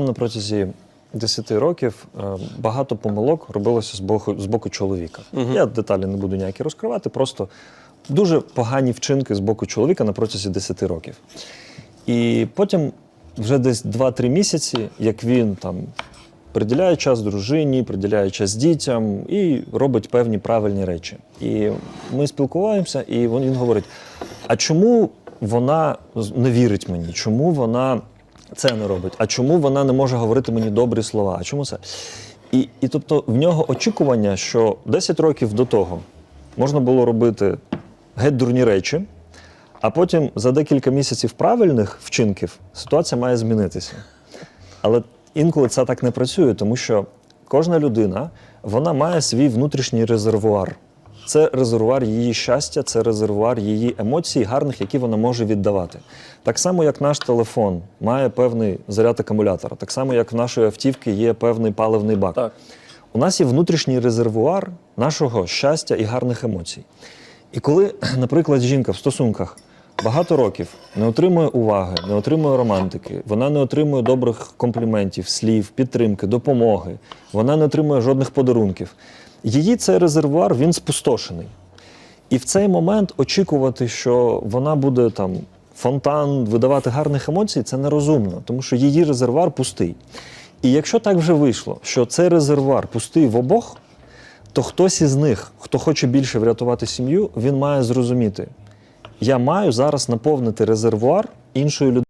На протязі 10 років е, багато помилок робилося з боку, з боку чоловіка. Я деталі не буду ніякі розкривати, просто дуже погані вчинки з боку чоловіка на протязі 10 років. І потім, вже десь 2-3 місяці, як він там приділяє час дружині, приділяє час дітям і робить певні правильні речі. І ми спілкуємося, і він, він говорить: а чому вона не вірить мені? Чому вона це не робить? А чому вона не може говорити мені добрі слова? А чому це? І, і тобто в нього очікування, що 10 років до того можна було робити геть дурні речі, а потім за декілька місяців правильних вчинків ситуація має змінитися. Але інколи це так не працює, тому що кожна людина вона має свій внутрішній резервуар. Це резервуар її щастя, це резервуар її емоцій, гарних, які вона може віддавати. Так само, як наш телефон має певний заряд акумулятора, так само, як в нашої автівки є певний паливний бак. Так. У нас є внутрішній резервуар нашого щастя і гарних емоцій. І коли, наприклад, жінка в стосунках багато років не отримує уваги, не отримує романтики, вона не отримує добрих компліментів, слів, підтримки, допомоги, вона не отримує жодних подарунків. Її цей резервуар він спустошений. І в цей момент очікувати, що вона буде там фонтан видавати гарних емоцій, це нерозумно, тому що її резервуар пустий. І якщо так вже вийшло, що цей резервуар пустий в обох, то хтось із них, хто хоче більше врятувати сім'ю, він має зрозуміти: я маю зараз наповнити резервуар іншою людиною.